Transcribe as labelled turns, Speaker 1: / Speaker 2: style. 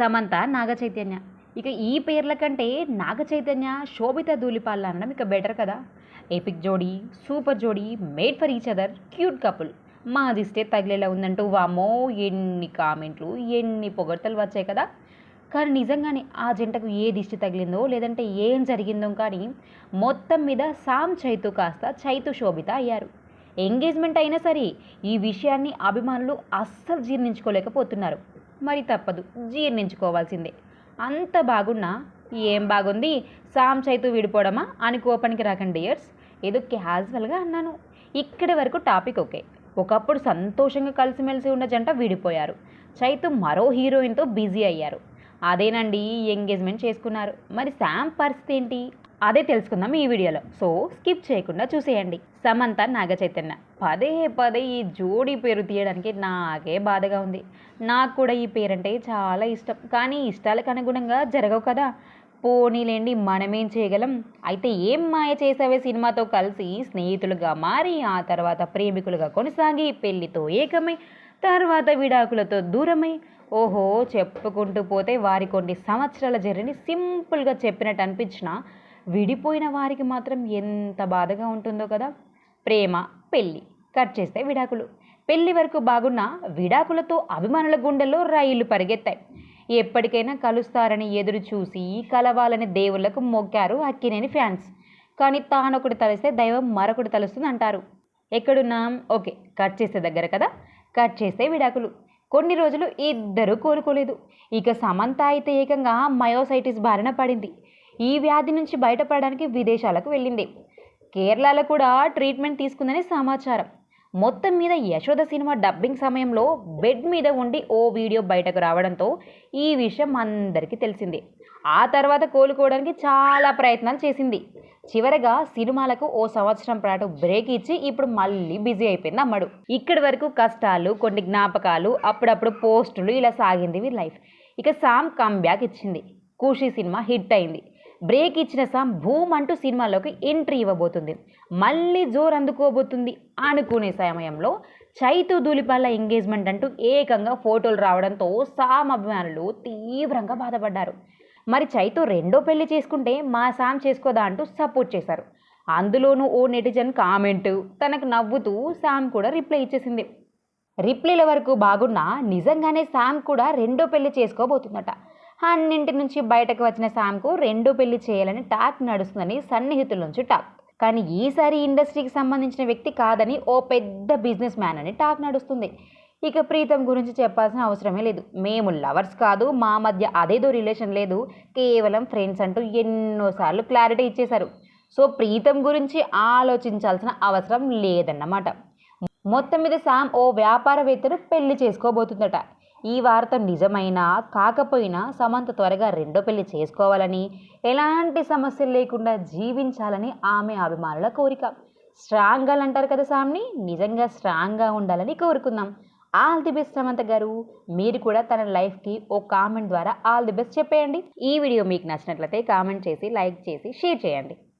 Speaker 1: సమంత నాగ చైతన్య ఇక ఈ పేర్ల కంటే నాగ చైతన్య శోభిత ధూళిపాల్ అనడం ఇక బెటర్ కదా. ఎపిక్ జోడీ సూపర్ జోడీ made for each other cute couple మా తగిలేలా ఉందంటూ వామో ఎన్ని కామెంట్లు ఎన్ని పొగడ్తలు వచ్చాయి కదా. కానీ నిజంగానే ఆ జంటకు ఏ దిష్టి తగిలిందో లేదంటే ఏం జరిగిందో కానీ మొత్తం మీద సామ్ చైతు కాస్త చైతు శోభిత అయ్యారు. ఎంగేజ్మెంట్ అయినా సరే ఈ విషయాన్ని అభిమానులు అస్సలు జీర్ణించుకోలేకపోతున్నారు. మరి తప్పదు జీర్ణించుకోవాల్సిందే. అంత బాగున్నా ఏం బాగుంది? సామ్ చైతు విడిపోవడమా? అని కోపానికి రాకండి ఇయర్స్ ఏదో క్యాజువల్గా అన్నాను. ఇక్కడి వరకు టాపిక్ ఓకే. ఒకప్పుడు సంతోషంగా కలిసిమెలిసి ఉన్న జంట విడిపోయారు. చైతు మరో హీరోయిన్తో బిజీ అయ్యారు. అదేనండి ఎంగేజ్మెంట్ చేసుకున్నారు. మరి శామ్ పరిస్థితి ఏంటి? అదే తెలుసుకుందాం ఈ వీడియోలో. సో స్కిప్ చేయకుండా చూసేయండి. సమంత నాగ చైతన్య. పదే పదే ఈ జోడీ పేరు తీయడానికి నాకే బాధగా ఉంది. నాకు కూడా ఈ పేరంటే చాలా ఇష్టం. కానీ ఇష్టాలకు అనుగుణంగా జరగవు కదా. పోనీలేండి మనమేం చేయగలం? అయితే ఏం మాయ చేసావే సినిమాతో కలిసి? స్నేహితులుగా మారి ఆ తర్వాత ప్రేమికులుగా కొనసాగి పెళ్ళితో ఏకమై తర్వాత విడాకులతో దూరమై. ఓహో చెప్పుకుంటూ పోతే వారి కొన్ని సంవత్సరాల జర్నీని సింపుల్గా చెప్పినట్టు అనిపించినా విడిపోయిన వారికి మాత్రం ఎంత బాధగా ఉంటుందో కదా. ప్రేమ పెళ్ళి కట్ చేస్తే విడాకులు. పెళ్ళి వరకు బాగున్న విడాకులతో అభిమానుల గుండెల్లో రైళ్ళు పరిగెత్తాయి. ఎప్పటికైనా కలుస్తారని ఎదురు చూసి కలవాలని దేవుళ్ళకు మొక్కారు అక్కినేని ఫ్యాన్స్. కానీ తానొకటి తలిస్తే దైవం మరొకటి తలుస్తుంది అంటారు ఎక్కడున్నాం ఓకే కట్ చేస్తే దగ్గర కదా. కట్ చేస్తే విడాకులు. కొన్ని రోజులు ఇద్దరూ కోలుకోలేదు. ఇక సమంత అయితే ఏకంగా మయోసైటిస్ బారిన పడింది. ఈ వ్యాధి నుంచి బయటపడడానికి విదేశాలకు వెళ్ళింది. కేరళలో కూడా ట్రీట్మెంట్ తీసుకుందని సమాచారం. మొత్తం మీద యశోద సినిమా డబ్బింగ్ సమయంలో బెడ్ మీద ఉండి ఓ వీడియో బయటకు రావడంతో ఈ విషయం అందరికీ తెలిసింది. ఆ తర్వాత కోలుకోవడానికి చాలా ప్రయత్నాలు చేసింది. చివరగా సినిమాలకు ఓ సంవత్సరం పాటు బ్రేక్ ఇచ్చి ఇప్పుడు మళ్ళీ బిజీ అయిపోయింది అమ్మడు. ఇక్కడి వరకు కష్టాలు కొన్ని జ్ఞాపకాలు అప్పుడప్పుడు పోస్టులు ఇలా సాగింది వీరి లైఫ్. ఇక సామ్ కమ్బ్యాక్ ఇచ్చింది. ఖుషి సినిమా హిట్ అయింది. బ్రేక్ ఇచ్చిన సామ్ భూమ్ అంటూ సినిమాలోకి ఎంట్రీ ఇవ్వబోతుంది. మళ్ళీ జోరు అందుకోబోతుంది అనుకునే సమయంలో చైతు ధూళిపాల ఎంగేజ్మెంట్ అంటూ ఏకంగా ఫోటోలు రావడంతో సామ్ అభిమానులు తీవ్రంగా బాధపడ్డారు. మరి చైతు రెండో పెళ్ళి చేసుకుంటే మా సామ్ చేసుకోదా అంటూ సపోర్ట్ చేశారు. అందులోనూ ఓ నెటిజన్ కామెంట్ తనకు నవ్వుతూ సామ్ కూడా రిప్లై ఇచ్చేసింది. రిప్లైల వరకు బాగున్నా నిజంగానే సామ్ కూడా రెండో పెళ్ళి చేసుకోబోతుందట. అన్నింటి నుంచి బయటకు వచ్చిన సామ్కు రెండో పెళ్ళి చేయాలని టాక్ నడుస్తుందని సన్నిహితుల నుంచి టాక్. కానీ ఈసారి ఇండస్ట్రీకి సంబంధించిన వ్యక్తి కాదని ఓ పెద్ద బిజినెస్ మ్యాన్ అని టాక్ నడుస్తుంది. ఇక ప్రీతం గురించి చెప్పాల్సిన అవసరమే లేదు. మేము లవర్స్ కాదు మా మధ్య అదేదో రిలేషన్ లేదు. కేవలం ఫ్రెండ్స్ అంటూ ఎన్నోసార్లు క్లారిటీ ఇచ్చేశారు. సో ప్రీతం గురించి ఆలోచించాల్సిన అవసరం లేదన్నమాట. మొత్తం మీద సామ్ ఓ వ్యాపారవేత్తను పెళ్ళి చేసుకోబోతుందట. ఈ వార్త నిజమైనా కాకపోయినా సమంత త్వరగా రెండో పెళ్ళి చేసుకోవాలని ఎలాంటి సమస్యలు లేకుండా జీవించాలని ఆమె అభిమానుల కోరిక. స్ట్రాంగ్గా అంటారు కదా సామ్ని? నిజంగా స్ట్రాంగ్గా ఉండాలని కోరుకుందాం. ఆల్ ది బెస్ట్ సమంత గారు. మీరు కూడా తన లైఫ్కి ఓ కామెంట్ ద్వారా ఆల్ ది బెస్ట్ చెప్పేయండి. ఈ వీడియో మీకు నచ్చినట్లయితే కామెంట్ చేసి లైక్ చేసి షేర్ చేయండి.